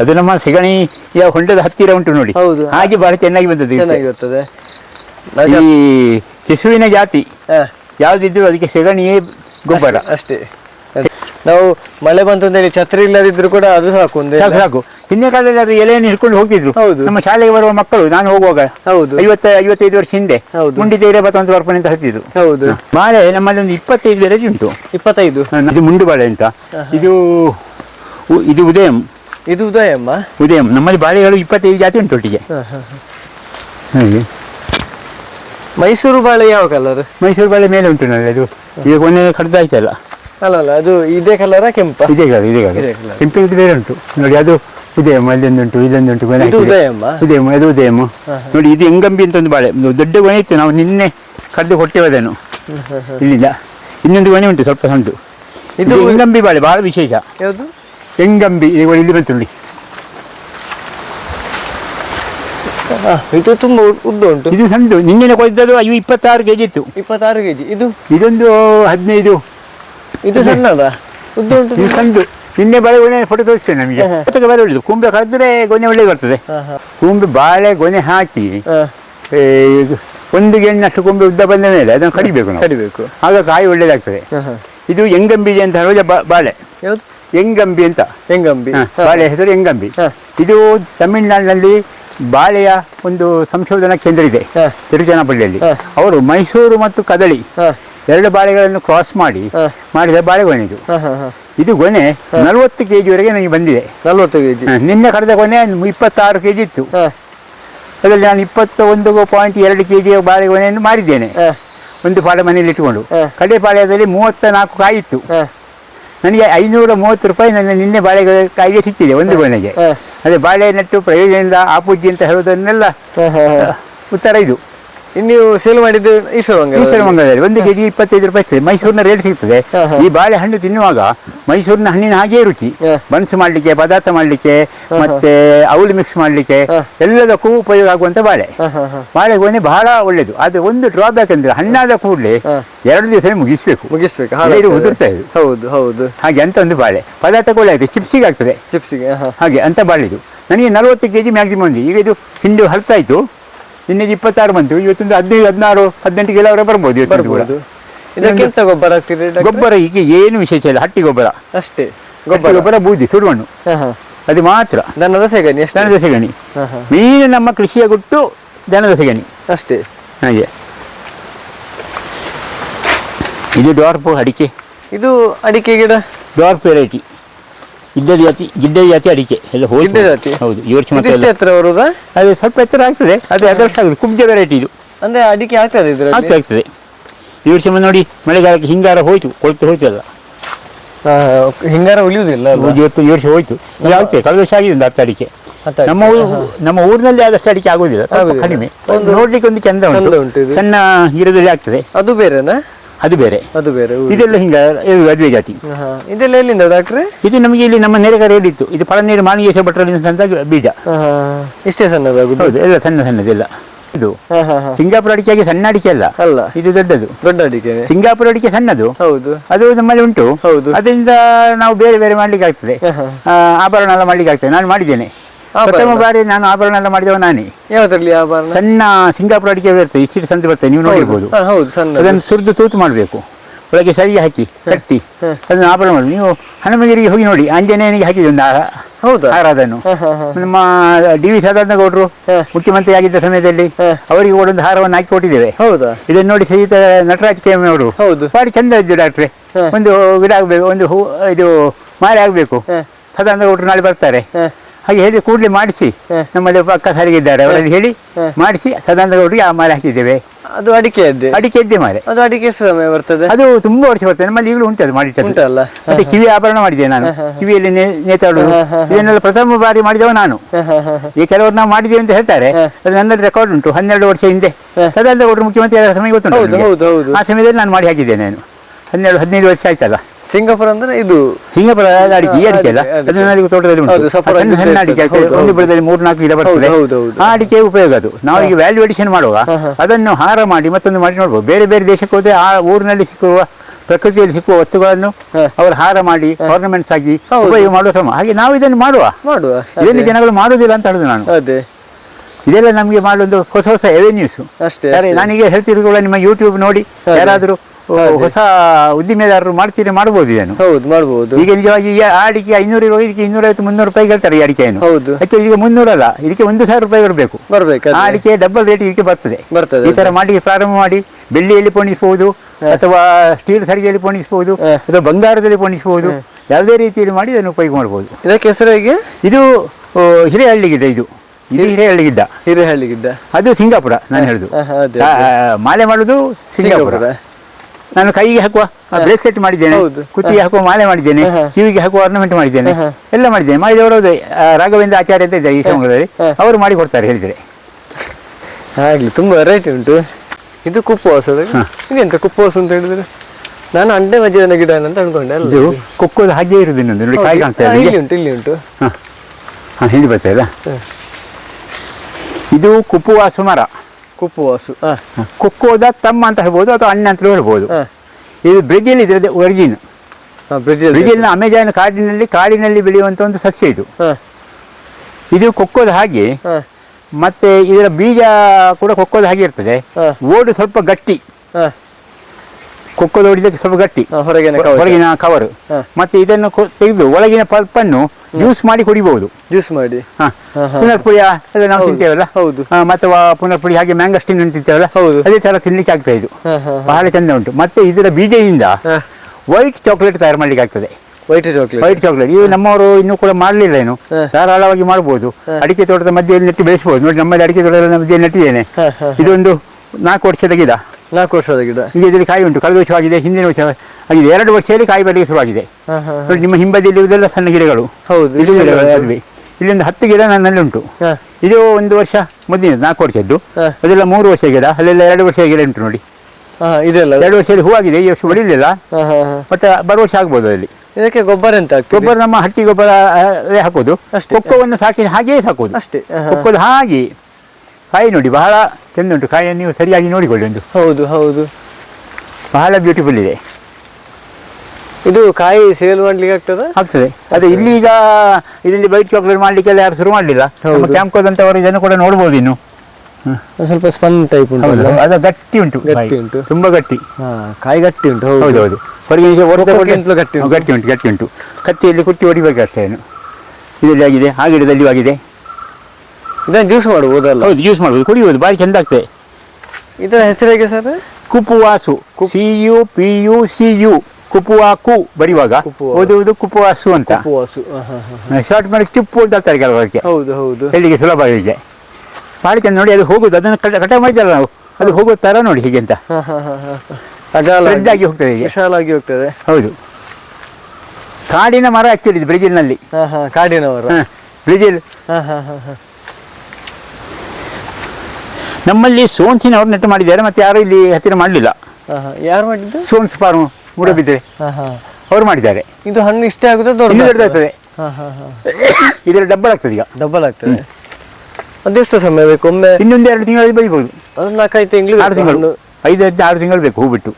ಅದು ನಮ್ಮ ಸೆಗಣಿಯ ಹೊಂಡದ ಹತ್ತಿರ ಉಂಟು ನೋಡಿ. ಹೌದು. ಹಾಗೆ ಬಹಳ ಚೆನ್ನಾಗಿ ಬಂದದ್ದು ಈ ಕೆಸುವಿನ ಜಾತಿ ಹ, ಯಾವ್ದಿದ್ರು ಅದಕ್ಕೆ ಸೆಗಣಿಯೇ ಗೊಬ್ಬರ. ಅಷ್ಟೇ ಅಷ್ಟೇ. ನಾವು ಮಳೆ ಬಂತು ಅಂತ ಹೇಳಿ ಛತ್ರಿ ಇಲ್ಲದಿದ್ರು ಕೂಡ ಅದು ಸಾಕು ಒಂದೇ ಸಾಕು ಸಾಕು. ಹಿಂದಿನ ಕಾಲದಲ್ಲಿ ಅದು ಎಲೆಯನ್ನು ಹಿಡ್ಕೊಂಡು ಹೋಗ್ತಿದ್ರು. ಹೌದು. ನಮ್ಮ ಶಾಲೆಗೆ ಬರುವ ಮಕ್ಕಳು ನಾನು ಹೋಗುವಾಗ ಹೌದು. ಐವತ್ತ ಐವತ್ತೈದು ವರ್ಷ ಹಿಂದೆ ಹೌದು. ಮುಂಡಿ ತೈರ ಬತ್ತೊಂದು ಬರ್ಪಣೆ ಅಂತ ಹತ್ತಿದ್ರು. ಹೌದು. ಬಾಳೆ ನಮ್ಮಲ್ಲಿ ಒಂದು ಇಪ್ಪತ್ತೈದು ವೆರೈಟಿ ಉಂಟು. ಇಪ್ಪತ್ತೈದು. ಇದು ಮುಂಡು ಬಾಳೆ ಅಂತ ಇದು ಉ- ಇದು ಉದಯಂ. ಇದು ಉದಯಮ್ಮ ಉದಯಂ ನಮ್ಮಲ್ಲಿ ಬಾಳೆಗಳು ಇಪ್ಪತ್ತೈದು ಜಾತಿ ಉಂಟು ಒಟ್ಟಿಗೆ. ಹಾಗೆ. ಮೈಸೂರು ಬಾಳೆ ಯಾವ ಕಲರ್ ಮೈಸೂರು ಬಾಳೆ ಮೇಲೆ ಉಂಟು ನೋಡಿ ಅದು. ಈಗ ಕೊನೆ ಕಡ್ದಾಯ್ತಲ್ಲ. ಅಲ್ಲ ಅಲ್ಲ ಅದು ಇದೇ ಕಲರ ಕೆಂಪ? ಇದೇ ಕಲರ್ ಇದೇ ಕಲರ್ ಇದೇ. ಬೇರೆ ಉಂಟು. ನೋಡಿ ಅದು ಉದಯಮ್ಮ ಅಲ್ಲೊಂದುಂಟು ಇಲ್ಲೊಂದುಂಟು ಕೊನೆ ಇದು. ಉದಯಮ್ಮ ಉದಯಂ ಅದು ಉದಯಂ ನೋಡಿ ಇದು ಎಂಗಂಬಿ ಅಂತ ಒಂದು ಬಾಳೆ. ದೊಡ್ಡ ಗೊಣೆ ಇತ್ತು. ನಾವು ನಿನ್ನೆ ಕಡ್ದು ಕೊಟ್ಟೆವು ಅದನ್ನು ಇಲ್ಲಿಲ್ಲ ಇನ್ನೊಂದು ಗೊಣೆ ಉಂಟು ಸ್ವಲ್ಪ ಸಣ್ಣದು ಇದು ಇದು ಎಂಗಂಬಿ ಬಾಳೆ ಬಹಳ ವಿಶೇಷ. ಯಾವುದು? ಎಂಗಂಬಿ ಈಗ ಇಲ್ಲಿ ಬಂತು ನೋಡಿ. ಹ, ಇದು ತುಂಬಾ ಉದ್ದ ಉಂಟು. ಇದು ಸಣ್ಣದು ನಿನ್ನೆ ಕೊಯ್ದದ್ದು ಅಯ್ಯೋ ಇಪ್ಪತ್ತಾರು ಕೆಜಿ ಇತ್ತು. ಇಪ್ಪತ್ತಾರು ಕೆಜಿ. ಇದು? ಇದೊಂದು ಹದಿನೈದು. ಇದು ಸಣ್ಣದ? ಉದ್ದ ಉಂಟು ಇದು ಸಣ್ಣದು ನಿನ್ನೆ ಬಾಳೆ ಗೊನೆ ಫೋಟೋ ತೋರಿಸ್ತೇನೆ ನಮಗೆ. ಫೋಟೋಗೆ ಬಾಳೆ ಒಳ್ಳೆದು ಕುಂಬೆ ಕರೆದ್ರೆ ಗೊನೆ ಒಳ್ಳೆ ಬರ್ತದೆ. ಕುಂಬೆ ಬಾಳೆ ಗೊನೆ ಹಾಕಿ ಒಂದು ಗೆಣ್ಣಷ್ಟು ಕುಂಬೆ ಉದ್ದ ಬಂದ ಮೇಲೆ ಅದನ್ನು ಕಡಿಬೇಕು ನಾವು. ಕಡಿಬೇಕು. ಆಗ ಕಾಯಿ ಒಳ್ಳೆದಾಗ್ತದೆ. ಇದು ಎಂಗಂಬಿ ಅಂತ ಹೇಳುವ ಬಾಳೆ. ಯಾವುದು? ಎಂಗಂಬಿ ಅಂತ. ಹೆಂಗಂಬಿ ಬಾಳೆ ಹೆಸರು ಎಂಗಂಬಿ. ಇದು ತಮಿಳುನಾಡಿನಲ್ಲಿ ಬಾಳೆಯ ಒಂದು ಸಂಶೋಧನಾ ಕೇಂದ್ರ ಇದೆ ತಿರುಚನಾಪಳ್ಳಿಯಲ್ಲಿ. ಅವರು ಮೈಸೂರು ಮತ್ತು ಕದಳಿ ಎರಡು ಬಾಳೆಗಳನ್ನು ಕ್ರಾಸ್ ಮಾಡಿ. ಮಾಡಿದ ಬಾಳೆಗೊನೆ ಇದು. ಇದು ಗೊನೆ ನಲವತ್ತು ಕೆ ಜಿವರೆಗೆ ನನಗೆ ಬಂದಿದೆ. ನಲವತ್ತು ಕೆ ಜಿ ನಿನ್ನೆ ಕಳೆದ ಗೊನೆ ಇಪ್ಪತ್ತಾರು ಕೆ ಜಿ ಇತ್ತು ಅದರಲ್ಲಿ ನಾನು ಇಪ್ಪತ್ತ ಒಂದು ಪಾಯಿಂಟ್ ಎರಡು ಕೆ ಜಿಯ ಬಾಳೆಗೊನೆಯನ್ನು ಮಾರಿದ್ದೇನೆ ಹ, ಒಂದು ಪಾಳೆ ಮನೆಯಲ್ಲಿ ಇಟ್ಟುಕೊಂಡು. ಕಡೆ ಪಾಳ್ಯದಲ್ಲಿ ಮೂವತ್ತ ನಾಲ್ಕು ಕಾಯಿ ಇತ್ತು. ಹ, ನನಗೆ ಐನೂರ ಮೂವತ್ತು ರೂಪಾಯಿ ನನ್ನ ನಿನ್ನೆ ಬಾಳೆ ಕಾಯಿಗೆ ಸಿಕ್ಕಿದೆ ಒಂದು ಗೊನೆಗೆ. ಅದೇ ಬಾಳೆ ನೆಟ್ಟು ಪ್ರಯೋಜನದಿಂದ ಆಪೂಜಿ ಅಂತ ಹೇಳೋದನ್ನೆಲ್ಲ. ಉತ್ತರ ಇದು ನೀವು ಸೇಲ್ ಮಾಡಿದ್ದು ಈಶ್ವರವಂಗ ಒಂದು ಕೆಜಿ ಇಪ್ಪತ್ತೈದು ರೂಪಾಯಿ ಸಿಗ್ತದೆ ಮೈಸೂರಿನ ರೇಟ್ ಸಿಗ್ತದೆ. ಈ ಬಾಳೆ ಹಣ್ಣು ತಿನ್ನುವಾಗ ಮೈಸೂರಿನ ಹಣ್ಣಿನ ಹಾಗೆ ರುಚಿ. ಬನ್ಸ್ ಮಾಡಲಿಕ್ಕೆ ಪದಾರ್ಥ ಮಾಡಲಿಕ್ಕೆ ಮತ್ತೆ ಅವಳು ಮಿಕ್ಸ್ ಮಾಡಲಿಕ್ಕೆ ಎಲ್ಲದಕ್ಕೂ ಉಪಯೋಗ ಆಗುವಂತ ಬಾಳೆ. ಬಾಳೆ ಗೊನೆ ಬಹಳ ಒಳ್ಳೇದು. ಅದು ಒಂದು ಡ್ರಾಬ್ಯಾಕ್ ಅಂದ್ರೆ ಹಣ್ಣಾದ ಕೂಡಲೇ. ಎರಡು ದಿವಸ ಮುಗಿಸ್ಬೇಕು. ಮುಗಿಸ್ಬೇಕು. ಉದುರ್ತಾ ಇದೆ. ಹೌದು ಹೌದು. ಹಾಗೆ ಅಂತ ಒಂದು ಬಾಳೆ. ಪದಾರ್ಥ ಒಳ್ಳೆ ಚಿಪ್ಸಿಗೆ ಆಗ್ತದೆ. ಚಿಪ್ಸಿಗೆ ಹಾಗೆ ಅಂತ ಬಾಳೆ ಇದು ನನಗೆ ನಲವತ್ತು ಕೆಜಿ ಮ್ಯಾಕ್ಸಿಮಮ್ ಈಗ ಇದು ಹಿಂಡು ಹಲ್ತಾಯಿತು ನಿನ್ನೆ ಇಪ್ಪತ್ತಾರು ಬಂತು ಇವತ್ತೊಂದು ಹದಿನೈದು ಹದಿನಾರು ಹದಿನೆಂಟು ಕಿಲೋವರೆ ಬರ್ಬೋದು ಇವತ್ತು ಕೂಡ. ಗೊಬ್ಬರ ಹಾಕ್ತೀರಿ ಗೊಬ್ಬರ ಈಗ ಏನು ವಿಶೇಷ ಇಲ್ಲ ಹಟ್ಟಿ ಗೊಬ್ಬರ. ಅಷ್ಟೇ ಗೊಬ್ಬರ. ಗೊಬ್ಬರ ಬೂದಿ ಸುಡುಮಣ್ಣು ಹ. ಅದು ಮಾತ್ರ. ದನದ ಸೆಗಣಿ ದನದ ಸೆಗಣಿ. ಮೀನು ನಮ್ಮ ಕೃಷಿಯ ಗುಟ್ಟು ದನದ ಸೆಗಣಿ. ಅಷ್ಟೇ. ಹಾಗೆ. ಇದು ಡಾರ್ಪು ಅಡಿಕೆ. ಇದು ಅಡಿಕೆ ಗಿಡ? Dwarf variety. ಗಿಡ್ಡ ಜಾತಿ ಗಿಡ್ಡ ಜಾತಿ ಅಡಿಕೆ ಎಲ್ಲ ಗಿಡ್ಡ ಜಾತಿ? ಹೌದು ಈ ವರ್ಷ ಮತ್ತೆ ಇದಿಷ್ಟು ಎತ್ತರ ಬರುದಾ? ಅದು ಸ್ವಲ್ಪ ಎತ್ತರ ಆಗ್ತದೆ ಅದು ಅದರಷ್ಟು ಆಗುತ್ತೆ ಕುಬ್ಜ ವೆರೈಟಿ ಇದು. ಅಂದ್ರೆ ಅಡಿಕೆ ಆಗ್ತದೆ ಇದ್ರಲ್ಲಿ? ಆಗ್ತದೆ ಆಗ್ತದೆ. ಈ ವರ್ಷ ನೋಡಿ ಮಳೆಗಾಲಕ್ಕೆ ಹಿಂಗಾರ ಹೋಯ್ತು ಕೊಳ್ತು ಹೋಯ್ತು ಎಲ್ಲ. ಆ, ಹಿಂಗಾರ ಉಳಿಯುವುದಿಲ್ಲ ಅಲ್ವಾ? ಇವತ್ತು ಈ ವರ್ಷ ಹೋಯ್ತು. ಇದು ಆಗ್ತದೆ ಕಳೆದ ವರ್ಷ ಆಗಿದೆ ಒಂದು ಹತ್ತು ಅಡಿಕೆ. ಹತ್ತು ಅಡಿಕೆ. ನಮ್ಮ ಊರು ನಮ್ಮ ಊರಿನಲ್ಲಿ ಆದಷ್ಟು ಅಡಿಕೆ ಆಗುದಿಲ್ಲ ಸ್ವಲ್ಪ ಆಗುದಿಲ್ಲ. ಕಡಿಮೆ. ಒಂದು ನೋಡ್ಲಿಕ್ಕೆ ಒಂದು ಚಂದ ಚಂದ ಉಂಟು ಉಂಟು ಇದು. ಸಣ್ಣ ಗಿಡದಲ್ಲಿ ಆಗ್ತದೆ. ಅದು ಬೇರೆನಾ? ಅದು ಬೇರೆ. ಅದು ಬೇರೆ ಇದೆಲ್ಲ ಹಿಂಗ ಇದು ಅದುವೆ ಜಾತಿ. ಇದೆಲ್ಲ ಎಲ್ಲಿಂದ ಡಾಕ್ಟ್ರೆ? ಇದು ನಮಗೆ ಇಲ್ಲಿ ನಮ್ಮ ನೆರೆಕರೆಯಲ್ಲಿತ್ತು ಇದು ಪಳನೀರು ಮಾನಿಗೇಶ ಭಟ್ರಲ್ಲಿ ಅಂತ ಬೀಜ. ಇಷ್ಟೇ ಸಣ್ಣದಾಗುದು ಹೌದು ಎಲ್ಲ ಸಣ್ಣ ಸಣ್ಣದೆಲ್ಲ ಇದು ಸಿಂಗಾಪುರ ಅಡಿಕೆಗೆ ಸಣ್ಣ ಅಡಿಕೆ ಅಲ್ಲ. ಅಲ್ಲ. ಇದು ದೊಡ್ಡದು. ದೊಡ್ಡ ಅಡಿಕೆ. ಸಿಂಗಾಪುರ ಅಡಿಕೆ ಸಣ್ಣದು. ಹೌದು. ಅದು ನಮ್ಮಲ್ಲಿ ಉಂಟು. ಹೌದು. ಅದರಿಂದ ನಾವು ಬೇರೆ ಬೇರೆ ಮಾಡ್ಲಿಕ್ಕೆ ಆಗ್ತದೆ ಆಭರಣ ಎಲ್ಲ ಮಾಡ್ಲಿಕ್ಕೆ ಆಗ್ತದೆ ನಾನು ಮಾಡಿದ್ದೇನೆ? ಪ್ರಥಮ ಬಾರಿ ನಾನು ಆಭರಣ ಎಲ್ಲ ಮಾಡಿದವ ನಾನೇ. ಯಾವ್ದ್ರಲ್ಲಿ ಆಭರಣ? ಸಣ್ಣ ಸಿಂಗಾಪುರ ಅಡಿಕೆ ಬರ್ತದೆ ಇಷ್ಟು ಸಣ್ಣ ಬರ್ತದೆ ನೀವು ನೋಡಿರ್ಬೋದು. ಹೌದು ಸಣ್ಣ ಅದನ್ನು ಸುರಿದು ತೂತು ಮಾಡಬೇಕು. ಒಳಗೆ ಸರಿ ಹಾಕಿ ಕಟ್ಟಿ ಅದನ್ನು ಆಭರಣ ಮಾಡಿ. ನೀವು ಹನುಮಗಿರಿಗೆ ಹೋಗಿ ನೋಡಿ ಆಂಜನೇಯನಿಗೆ ಹಾಕಿದೆ ಒಂದು ಆಹಾರ ಹೌದು? ಹಾರ ಅದನ್ನು ಹಾ, ಹಾ, ಹಾ. ನಮ್ಮ ಡಿ ವಿ ಸದಾನಂದ ಗೌಡರು. ಮುಖ್ಯಮಂತ್ರಿ ಆಗಿದ್ದ ಸಮಯದಲ್ಲಿ ಅವರಿಗೆ ಕೂಡ ಒಂದು ಹಾರವನ್ನು ಹಾಕಿ ಕೊಟ್ಟಿದ್ದೇವೆ. ಹೌದು? ಇದನ್ನು ನೋಡಿ ಸಹಿತ ನಟರಾಜ್ ಕೇಮಿ ಅವರು ಹೌದು. ಭಾರಿ ಚಂದ ಇದ್ದು ಡಾಕ್ಟ್ರೆ. ಒಂದು ಗಿಡ ಆಗಬೇಕು ಒಂದು ಹೂ ಇದು ಮಾರಿ ಆಗಬೇಕು. ಸದಾನಂದ ಗೌಡರು ನಾಳೆ ಬರ್ತಾರೆ. ಹಾಗೆ ಹೇಳಿ ಕೂಡಲೇ ಮಾಡಿಸಿ. ನಮ್ಮಲ್ಲಿ ಪಕ್ಕ ಸರಿಗಿದ್ದಾರೆ ಅವರಲ್ಲಿ ಹೇಳಿ. ಮಾಡಿಸಿ ಸದಾನಂದ ಗೌಡರಿಗೆ ಆ ಮಾಲೆ ಹಾಕಿದ್ದೇವೆ. ಅದು ಅಡಿಕೆ ಅಡಿಕೆಯದ್ದೇ ಅಡಿಕೆ ಇದ್ದೆ ಮಾಲೆ. ಅದು ಅಡಿಕೆ ಎಷ್ಟು ಸಮಯ ಬರ್ತದೆ? ಅದು ತುಂಬಾ ವರ್ಷ ಬರ್ತದೆ. ನಮ್ಮಲ್ಲಿ ಈಗಲೂ ಉಂಟು ಅದು ಮಾಡಿದ್ದು ಉಂಟಲ್ಲ? ಮತ್ತೆ ಕಿವಿ ಆಭರಣ ಮಾಡಿದ್ದೆ ನಾನು. ಕಿವಿಯಲ್ಲಿ ನೇ- ನೇತಾಡುದು ಇದನ್ನೆಲ್ಲ ಪ್ರಥಮ ಬಾರಿ ಮಾಡಿದವ ನಾನು. ಈ ಕೆಲವರು ನಾವು ಮಾಡಿದ್ದೇವೆ ಅಂತ ಹೇಳ್ತಾರೆ. ಅದು ನನ್ನಲ್ಲಿ ರೆಕಾರ್ಡ್ ಉಂಟು. ಹನ್ನೆರಡು ವರ್ಷ ಹಿಂದೆ. ಸದಾನಂದಗೌಡರು ಸದಾನಂದ ಗೌಡರು ಮುಖ್ಯಮಂತ್ರಿ ಸಮಯ ಗೊತ್ತುಂಟು. ಆ ಸಮಯದಲ್ಲಿ ನಾನು ಮಾಡಿ ಹಾಕಿದ್ದೇನೆ ನಾನು. ಹನ್ನೆರಡು ಹದಿನೈದು ವರ್ಷ ಆಯ್ತಲ್ಲ? ಸಿಂಗಾಪುರ ಅಂದ್ರೆ ಇದು ಸಿಂಗಾಪುರ ಅಡಿಕೆ ಈ ಅಡಿಕೆ ಅಲ್ಲ? ತೋಟದಲ್ಲಿ ಉಂಟು. ಸಣ್ಣ ಸಣ್ಣ ಅಡಿಕೆ. ಒಂದು. ಬೆಳೆದಲ್ಲಿ ಮೂರು ನಾಲ್ಕು ಗಿಡ ಬರ್ತದೆ. ಆ ಅಡಿಕೆ ಉಪಯೋಗ ಅದು. ನಾವು ಈಗ ವ್ಯಾಲ್ಯೂ ಅಡಿಷನ್ ಮಾಡುವ ಅದನ್ನು ಹಾರ ಮಾಡಿ ಮತ್ತೊಂದು ಮಾಡಿ ನೋಡ್ಬೋದು. ಬೇರೆ ಬೇರೆ ದೇಶಕ್ಕೆ ಹೋದ್ರೆ ಆ ಊರಿನಲ್ಲಿ ಸಿಕ್ಕುವ ಪ್ರಕೃತಿಯಲ್ಲಿ ಸಿಕ್ಕುವ ವಸ್ತುಗಳನ್ನು. ಅವರು ಹಾರ ಮಾಡಿ ಆರ್ನಮೆಂಟ್ಸ್ ಆಗಿ ಉಪಯೋಗ ಮಾಡುವ ಕ್ರಮ. ಹಾಗೆ ನಾವು ಇದನ್ನು ಮಾಡುವ. ಮಾಡುವ ಇದನ್ನು ಜನಗಳು ಮಾಡುವುದಿಲ್ಲ ಅಂತ ಹೇಳುದು ನಾನು. ಅದೇ. ಇದೆಲ್ಲ ನಮಗೆ ಮಾಡೊಂದು ಹೊಸ ಹೊಸ ಎವೆನ್ಯೂಸ್ ಅಷ್ಟೇ. ನಾನೀಗ ಹೇಳ್ತಿದ್ರು ಕೂಡ ನಿಮ್ಮ ಯೂಟ್ಯೂಬ್ ನೋಡಿ. ಯಾರಾದರೂ. ಹೊಸ ಉದ್ದಿಮೆದಾರರು ಮಾಡ್ತೀರಿ ಮಾಡಬಹುದು ಏನು? ಹೌದು ಮಾಡಬಹುದು ಈಗ ನಿಜವಾಗಿ ಈ ಅಡಿಕೆ ಐನೂರು ಇರುವ ಇದಕ್ಕೆ ಇನ್ನೂರೈವತ್ತು ಮುನ್ನೂರು ರೂಪಾಯಿ ಹೇಳ್ತಾರೆ ಈ ಅಡಿಕೆಯನ್ನು ಹೌದು. ಆಕ್ಚುಲಿ ಈಗ ಮುನ್ನೂರಲ್ಲ ಇದಕ್ಕೆ ಒಂದು ಸಾವಿರ ರೂಪಾಯಿ ಬರಬೇಕು. ಬರಬೇಕು ಆ ಅಡಿಕೆ ಡಬಲ್ ರೇಟ್ ಇದಕ್ಕೆ ಬರ್ತದೆ. ಬರ್ತದೆ ಈ ತರ ಮಾಡಿ ಪ್ರಾರಂಭ ಮಾಡಿ ಬೆಳ್ಳಿಯಲ್ಲಿ ಪೋಣಿಸಬಹುದು ಅಥವಾ ಸ್ಟೀಲ್ ಸರಿಗೆಯಲ್ಲಿ ಪೋಣಿಸಬಹುದು. ಅಥವಾ ಬಂಗಾರದಲ್ಲಿ ಪೋಣಿಸಬಹುದು ಯಾವುದೇ ರೀತಿಯಲ್ಲಿ ಮಾಡಿ ಇದನ್ನು ಉಪಯೋಗ ಮಾಡಬಹುದು ಇದಕ್ಕೆ ಹೆಸರಾಗಿ ಇದು ಹಿರೇಹಳ್ಳಿಗಿದೆ ಇದು. ಇದು ಹಿರೇಹಳ್ಳಿಗಿದ್ದ. ಹಿರೇಹಳ್ಳಿಗಿದ್ದ. ಅದು ಸಿಂಗಾಪುರ ನಾನು ಹೇಳುದು. ಮಾಲೆ ಮಾಡುದು ಸಿಂಗಾಪುರ. ನಾನು ಕೈಗೆ ಹಾಕುವ ಬ್ರೇಸ್ಲೆಟ್ ಮಾಡಿದ್ದೇನೆ. ಕುತ್ತಿಗೆ ಹಾಕುವ ಮಾಲೆ ಮಾಡಿದ್ದೇನೆ. ಕಿವಿಗೆ ಹಾಕುವ ಆರ್ನಮೆಂಟ್ ಮಾಡಿದ್ದೇನೆ ಎಲ್ಲ ಮಾಡಿದ್ದೇನೆ. ಮಾಡಿದವರು ರಾಘವೇಂದ್ರ ಆಚಾರ್ಯ ಅಂತ ಇದ್ದಾರೆ ಈ ಸಮಯದಲ್ಲಿ. ಅವರು ಮಾಡಿ ಕೊಡ್ತಾರೆ ಹೇಳಿದರೆ. ಆಗಲಿ ತುಂಬ ವೆರೈಟಿ ಉಂಟು. ಇದು ಕುಪ್ಪವಾಸ. ಇದೆಂತ ಕುಪ್ಪವಾಸ ಅಂತ ಹೇಳಿದ್ರೆ? ನಾನು ಅಂಡೆ ಮಜ್ಜಿನ ಗಿಡ ಅಂತ ಅನ್ಕೊಂಡೆ ಅಲ್ಲ? ಕೊಕ್ಕೋದು ಹಾಗೆ ಇರುದು ಇನ್ನೊಂದು ನೋಡಿ ಕಾಯಿ ಕಾಣ್ತಾ ಇಲ್ಲಿ? ಉಂಟು ಇಲ್ಲಿ ಉಂಟು. ಹಾಂ. ಹ, ಹಿಂದೆ ಬರ್ತಾ ಇಲ್ಲ ಇದು ಕುಪ್ಪುವಾಸ ಮರ. ಕುಪ್ಪವಾಸು. ಕೊಕ್ಕೋದ ತಮ್ಮ ಅಂತ ಹೇಳ್ಬೋದು ಅಥವಾ ಅಣ್ಣ ಅಂತಲೂ ಹೇಳ್ಬೋದು? ಇದು ಬ್ರೆಜಿಲ್ ಇದ್ರದ್ದು ಒರಿಜಿನ್ ಬ್ರೆಜಿಲ್ನ ಅಮೆಜಾನ್ ಕಾಡಿನಲ್ಲಿ ಕಾಡಿನಲ್ಲಿ ಬೆಳೆಯುವಂಥ ಒಂದು ಸಸ್ಯ ಇದು. ಇದು ಕೊಕ್ಕೋದ ಹಾಗೆ ಮತ್ತೆ ಇದರ ಬೀಜ ಕೂಡ ಕೊಕ್ಕೋದ ಹಾಗೆ ಇರ್ತದೆ. ಓಡು ಸ್ವಲ್ಪ ಗಟ್ಟಿ. ಕೊಕ್ಕೋದ ಹೊಡಿದಕ್ಕೆ ಸ್ವಲ್ಪ ಗಟ್ಟಿ. ಹೊರಗಿನ. ಹೊರಗಿನ ಕವರ್ ಮತ್ತೆ ಇದನ್ನು ತೆಗೆದು ಒಳಗಿನ ಪಲ್ಪನ್ನು ಜ್ಯೂಸ್ ಮಾಡಿ ಕುಡಿಬಹುದು ಜ್ಯೂಸ್ ಮಾಡಿ. ಹಾ. ಪುನರ್ಪುಳಿಯ ಎಲ್ಲ ನಾವು ತಿಂತೇವಲ್ಲ? ಹೌದು. ಮತ್ತೆ ಮತ್ತು ಪುನರ್ಪುಳಿ ಹಾಗೆ ಮ್ಯಾಂಗಸ್ಟಿನ್ ಅಂತ ತಿಂತೇವಲ್ಲ? ಹೌದು. ಅದೇ ತರ ತಿನ್ಲಿಕ್ಕೆ ಆಗ್ತಾ ಇದು. ಬಹಳ ಚಂದ ಉಂಟು. ಮತ್ತೆ ಇದರ ಬೀಜದಿಂದ ವೈಟ್ ಚಾಕ್ಲೇಟ್ ತಯಾರು ಮಾಡ್ಲಿಕ್ಕೆ ಆಗ್ತದೆ. ವೈಟ್ ಚಾಕ್ಲೇಟ್ ವೈಟ್ ಚಾಕ್ಲೇಟ್ ಇವು ನಮ್ಮವರು ಇನ್ನೂ ಕೂಡ ಮಾಡಲಿಲ್ಲ ಏನು? ಧಾರಾಳವಾಗಿ ಮಾಡಬಹುದು ಅಡಿಕೆ ತೋಟದ ಮಧ್ಯೆಯಲ್ಲಿ ನೆಟ್ಟು ಬೆಳೆಸಬಹುದು ನೋಡಿ ನಮ್ಮಲ್ಲಿ ಅಡಿಕೆ ತೋಟದ ಮಧ್ಯೆ ನೆಟ್ಟಿದ್ದೇನೆ. ಇದೊಂದು ನಾಲ್ಕು ವರ್ಷದ ಗಿಡ. ನಾಲ್ಕು ವರ್ಷದ ಗಿಡ ಈಗ ಇದರಲ್ಲಿ ಕಾಯಿ ಉಂಟು. ಕಳೆದ ವರ್ಷವಾಗಿದೆ ಹಿಂದಿನ ವರ್ಷ ಆಗಿದೆ. ಎರಡು ವರ್ಷದಲ್ಲಿ ಕಾಯಿ ಬರಲಿಕ್ಕೆ ಶುರುವಾಗಿದೆ. ನೋಡಿ ನಿಮ್ಮ ಹಿಂಬದಿಯಲ್ಲಿ ಇರುವುದೆಲ್ಲ ಸಣ್ಣ ಗಿಡಗಳು. ಹೌದು ಇಲ್ಲಿ. ಅದುವೆ ಇಲ್ಲಿಂದ ಹತ್ತು ಗಿಡ ನನ್ನಲ್ಲಿ ಉಂಟು. ಇದು ಒಂದು ವರ್ಷ ಮೊದಲಿನ ನಾಲ್ಕು ವರ್ಷದ್ದು. ಅದೆಲ್ಲ ಮೂರು ವರ್ಷ ಗಿಡ ಅಲ್ಲೆಲ್ಲ ಎರಡು ವರ್ಷ ಗಿಡ ಉಂಟು ನೋಡಿ. ಇದೆಲ್ಲ. ಎರಡು ವರ್ಷದಲ್ಲಿ ಆಗಿದೆ ಈ ವರ್ಷ ಹೊಡಿಲಿಲ್ಲ ಮತ್ತೆ ಬರುವ ವರ್ಷ ಆಗ್ಬೋದು ಅಲ್ಲಿ. ಇದಕ್ಕೆ ಗೊಬ್ಬರ ಎಂತ ಗೊಬ್ಬರ ನಮ್ಮ ಹಟ್ಟಿ ಗೊಬ್ಬರ ಹಾಕೋದು. ಕೊಕ್ಕವನ್ನು ಸಾಕಿ ಹಾಗೆಯೇ ಸಾಕೋದು. ಅಷ್ಟೇ. ಕೊಕ್ಕೋದು ಹಾಗೆ. ಕಾಯಿ ನೋಡಿ ಬಹಳ ಚೆಂದ ಉಂಟು ಕಾಯಿಯನ್ನು ನೀವು ಸರಿಯಾಗಿ ನೋಡಿಕೊಳ್ಳಿ ಒಂದು. ಹೌದು ಹೌದು. ಬಹಳ ಬ್ಯೂಟಿಫುಲ್ ಇದೆ. ಇದು ಕಾಯಿ ಸೇಲ್ ಮಾಡ್ಲಿಕ್ಕೆ ಆಗ್ತದ? ಆಗ್ತದೆ. ಅದೇ ಇಲ್ಲಿ ಈಗ ಇದರಲ್ಲಿ ಬೈಟ್ ಚಾಕ್ಲೇಟ್ ಮಾಡ್ಲಿಕ್ಕೆಲ್ಲ ಯಾರು ಶುರು ಮಾಡಲಿಲ್ಲ. ಕ್ಯಾಂಪ್ಕೋದಂತವರು ಇದನ್ನು ಕೂಡ ನೋಡ್ಬೋದು ಇನ್ನು. ಸ್ವಲ್ಪ ಸ್ಪನ್ ಟೈಪ್ ಉಂಟು ಅದು ಗಟ್ಟಿ ಉಂಟು ಗಟ್ಟಿ ಉಂಟು. ತುಂಬಾ ಗಟ್ಟಿ. ಕಾಯಿ ಗಟ್ಟಿ ಉಂಟು ಹೌದು. ಹೌದು ಹೊರಗೆ ಗಟ್ಟಿ ಉಂಟು. ಗಟ್ಟಿ ಉಂಟು ಗಟ್ಟಿ ಉಂಟು. ಕತ್ತಿಯಲ್ಲಿ ಕುಟ್ಟಿ ಹೊಡಿಬೇಕಾಗ್ತದೆ ಏನು ಇದರಲ್ಲಿ ಆಗಿದೆ ಆ ಗಿಡದಲ್ಲಿ ಆಗಿದೆ ಇದನ್ನ ಜ್ಯೂಸ್ ಮಾಡ್ಬೋದಲ್ಲ ಹೌದು ಜ್ಯೂಸ್ ಮಾಡ್ಬೋದು ಕುಡಿಬೋದು ಭಾರಿ ಚೆಂದ ಆಗ್ತದೆ. ಇದರ ಹೆಸರು ಹೇಗೆ sir? Cupuassu. C U P U C U cupuacu ಬರೆಯುವಾಗ. ಓದುವುದು ಕುಪುವಾಸು ಅಂತ. ಕುಪುವಾಸು. ಶಾರ್ಟ್ ಮಾಡಿ ಟಿಪ್ಪು ಅಂತ ಹೇಳ್ತಾರೆ ಕೆಲವು ಅದಕ್ಕೆ. ಹೌದು ಹೌದು. ಹೇಳಿಗೆ ಸುಲಭ ಇದೆ ಭಾರಿ ಚೆಂದ ನೋಡಿ ಅದು ಹೋಗುದು ಅದನ್ನು ಕಟ ಕಟ ಮಾಡಿದ್ದಲ್ಲ ನಾವು. ಅದು ಹೋಗೋ ತರ ನೋಡಿ ಹೀಗೆ ಅಂತ. ಆಗಿ ಹೋಗ್ತದೆ ಹೀಗೆ. ವಿಶಾಲಾಗಿ ಹೋಗ್ತದೆ. ಹೌದು. ಕಾಡಿನ ಮರ ಆಕ್ಚುಲಿ ಇದು ಬ್ರೆಜಿಲ್ನಲ್ಲಿ ಹಾ ಹಾ ಕಾಡಿನವರು ಹ, ಬ್ರೆಜಿಲ್ ಹಾ ಸೋನ್ಸಿನ ಅವ್ರು ನೆಟ್ಟು ಮಾಡಿದ್ದಾರೆ ಮತ್ತೆ ಯಾರು ಇಲ್ಲಿ ಹತ್ತಿರ ಮಾಡಲಿಲ್ಲ. ಯಾರು ಮಾಡಿದ್ದು? ಸೋನ್ಸ್ ಫಾರ್ಮ್ ಹಾ ಅವ್ರು ಮಾಡಿದ್ದಾರೆ. ಇದು ಹಣ್ಣು ಇಷ್ಟೇ ಆಗುತ್ತೆ ದೊಡ್ಡದಾಗ್ತದೆ? ಇದರ ಡಬ್ಬಲ್ ಆಗ್ತದೆ ಈಗ. ಡಬ್ಬಲ್ ಆಗ್ತದೆ. ಅದೆಷ್ಟು ಸಮಯ ಬೇಕು? ಒಮ್ಮೆ ಇನ್ನೊಂದು ಎರಡು ತಿಂಗಳಲ್ಲಿ ಬೆಳಿಬಹುದು ನಾಲ್ಕೈದು ತಿಂಗಳು ಆರು ತಿಂಗಳು. ಐದು ಆರು ತಿಂಗಳು ಬೇಕು ಹೂ ಬಿಟ್ಟು.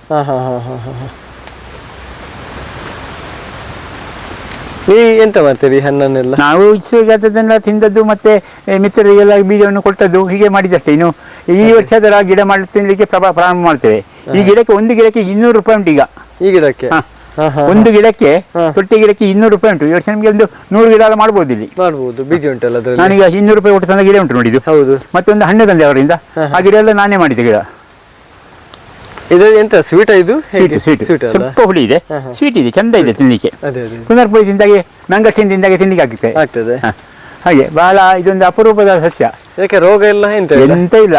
ನೀ ಎಂತ ಮಾಡ್ತೀರಿ ಹಣ್ಣನ್ನೆಲ್ಲ? ನಾವು ಅದನ್ನೆಲ್ಲ ತಿಂದದ್ದು ಮತ್ತೆ ಮಿತ್ರರಿಗೆಲ್ಲ ಬೀಜವನ್ನು ಕೊಟ್ಟದ್ದು ಹೀಗೆ ಮಾಡಿದಷ್ಟೇ. ಇನ್ನು ಈ ವರ್ಷ ಅದರ ಗಿಡ ಮಾಡಿ ತಿನ್ಲಿಕ್ಕೆ ಪ್ರಭಾ ಪ್ರಾರಂಭ ಮಾಡ್ತೇವೆ. ಈ ಗಿಡಕ್ಕೆ ಒಂದು ಗಿಡಕ್ಕೆ ಇನ್ನೂರು ರೂಪಾಯಿ ಉಂಟು ಈಗ. ಈ ಗಿಡಕ್ಕೆ? ಒಂದು ಗಿಡಕ್ಕೆ. ತೊಟ್ಟಿ ಗಿಡಕ್ಕೆ ಇನ್ನೂರು ರೂಪಾಯಿ ಉಂಟು. ಈ ವರ್ಷ ನಮಗೆ ಒಂದು ನೂರು ಗಿಡ ಎಲ್ಲ ಮಾಡ್ಬೋದು ಇಲ್ಲಿ. ಮಾಡಬಹುದು ಬೀಜ ಉಂಟಲ್ಲ ನಾನೀಗ ಇನ್ನೂರು ರೂಪಾಯಿ ಕೊಟ್ಟು ತಂದ ಗಿಡ ಉಂಟು ನೋಡಿದ್ದು. ಹೌದು. ಮತ್ತೊಂದು ಹಣ್ಣು ತಂದೆ ಅವರಿಂದ. ಆ ಗಿಡ ಎಲ್ಲ ನಾನೇ ಮಾಡಿದ್ದೆ ಗಿಡ. ಇದು ಎಂತ ಸ್ವೀಟ್ ಇದು? ಸ್ವೀಟ್ ಸ್ವೀಟ್ ಸ್ವಲ್ಪ ಹುಳಿ ಇದೆ. ಸ್ವೀಟ್ ಇದೆ ಚಂದ ಇದೆ ತಿನ್ನಲಿಕ್ಕೆ ಪುನರ್ ಪುಳಿ ತಿಂದಾಗೆ ನಂಗಷ್ಟಿನ ತಿಂದಾಗೆ ತಿನ್ನಲಿಕ್ಕೆ ಆಗ್ತದೆ. ಆಗ್ತದೆ. ಹಾಗೆ ಬಹಳ ಇದೊಂದು ಅಪರೂಪದ ಸಸ್ಯ. ಇದಕ್ಕೆ ರೋಗ ಎಲ್ಲ ಎಂತ ಇಲ್ಲ.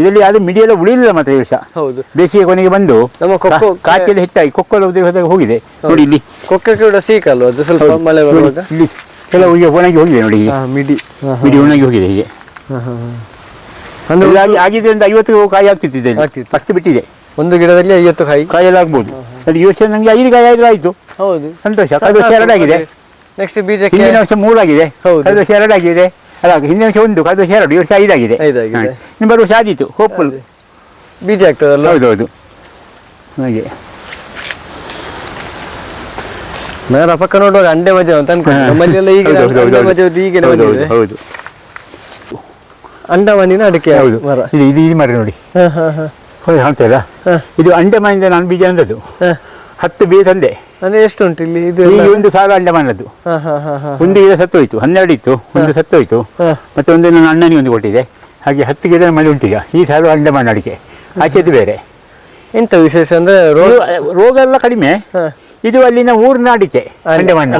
ಇದರಲ್ಲಿ ಯಾರು ಮಿಡಿ ಎಲ್ಲ ಉಳಿಲಿಲ್ಲ ಮಾತ್ರ ಈ ವರ್ಷ. ಹೌದು. ಬೇಸಿಗೆ ಕೊನೆಗೆ ಬಂದು ನಮ್ಮ ಕೊಕ್ಕೋ ಕಾಚೆಲ್ಲ ಹೆಚ್ಚಾಗಿ ಕೊಕ್ಕೊಲ್ಲ ಉದ್ರಿ ಹೋದಾಗ ಹೋಗಿದೆ. ನೋಡಿ ಇಲ್ಲಿ. ಕೊಕ್ಕಕ್ಕೆ ಕೂಡ ಸೀಕಲ್ವ ಅದು ಸ್ವಲ್ಪ ಮಳೆ ಬರುವಾಗ? ಇಲ್ಲಿ ಕೆಲವು ಈಗ ಒಣಗಿ ಹೋಗಿದೆ ನೋಡಿ ಹೀಗೆ. ಮಿಡಿ. ಮಿಡಿ ಒಣಗಿ ಹೋಗಿದೆ ಹೀಗೆ. ಅಂದ್ರೆ ಎಲ್ಲ ಆಗಿ- ಐವತ್ತು ಕಾಯಿ ಆಗ್ತಿತ್ತು ಇದರಲ್ಲಿ. ಆಗ್ತಿತ್ತು. ಫಸ್ಟ್ ಬಿಟ್ಟಿದೆ. ಒಂದು ಗಿಡದಲ್ಲಿ ಐವತ್ತು ಕಾಯಿ. ಕಾಯೆಲ್ಲ ಆಗ್ಬೋದು. ಅದು ಈ ವರ್ಷ ನನಗೆ ಐದು ಕಾಯಿ ಆಯ್ತು ಆಯ್ತು. ಹೌದು. ಸಂತೋಷ. ಕಳೆದ ವರ್ಷ ಎರಡಾಗಿದೆ. ನೆಕ್ಸ್ಟ್ ಬೀಜ ಹಿಂದಿನ ವರ್ಷ ಮೂರಾಗಿದೆ. ಹೌದು. ಕಳೆದ ವರ್ಷ ಎರಡಾಗಿದೆ. ಅಲ್ಲ ಹಿಂದಿನ ವರ್ಷ ಒಂದು ಕಳೆದ ವರ್ಷ ಎರಡು ಈ ವರ್ಷ ಐದಾಗಿದೆ. ಐದಾಗಿದೆ. ಇನ್ನು ಬರುವ ವರ್ಷ ಆದೀತು ಹೋಪ್ಫುಲ್ ಬೀಜ ಆಗ್ತದಲ್ಲ? ಹೌದು ಹೌದು ಹಾಗೆ. ನಾನು ಪಕ್ಕ ನೋಡುವಾಗ ಅಂಡೆ ಮಜಾ ಅಂತ ಅನ್ಕೊಂಡು. ನಮ್ಮಲ್ಲಿ ಎಲ್ಲ ಈಗ ಹೌದು, ಹೌದು, ಅಂಡೆ ಹೌದು. ಮಜಾ ಹೌದು, ಬಂದಿದೆ. ಹೌದು, ಹೌದು ಅಂಡಮಾನಿನ ಅಡಿಕೆ ಹೌದು. ಮರ. ಇದು ಇದು ಇದು ಮರ ನೋಡಿ. ಹಾ ಹಾ ಹಾ. ಹೌದು ಕಾಣ್ತಾ ಇಲ್ಲ ಹಾ. ಇದು ಅಂಡಮಾನಿಂದ ನಾನು ಬೀಜ ಅಂದದ್ದು ಹಾ. ಹತ್ತು ಬೀಜ ತಂದೆ. ಅಂದ್ರೆ ಎಷ್ಟು ಉಂಟು ಇಲ್ಲಿ ಇದು ಈಗ ಒಂದು ಸಾವಿರ ಅಂಡಮಾನದ್ದು ಹ, ಹ, ಹ, ಹಾ ಒಂದು ಗಿಡ ಸತ್ತೋಯ್ತು ಹನ್ನೆರಡು ಇತ್ತು ಒಂದು ಸತ್ತು ಹೋಯ್ತು ಮತ್ತೆ ಒಂದು ನನ್ನ ಅಣ್ಣನಿಗೆ ಒಂದು ಕೊಟ್ಟಿದೆ. ಹಾಗೆ ಹತ್ತು ಗಿಡ ಮನೆ ಉಂಟೀಗ ಈ ಸಾವಿರ ಅಂಡಮಾನ ಅಡಿಕೆ. ಆಚೆದು ಬೇರೆ. ಎಂತ ವಿಶೇಷ ಅಂದ್ರೆ ರೋಗ ಇದು ರೋಗ ಎಲ್ಲ ಕಡಿಮೆ. ಹ. ಇದು ಅಲ್ಲಿನ ಊರಿನ ಅಡಿಕೆ ಅಂಡಮಾನ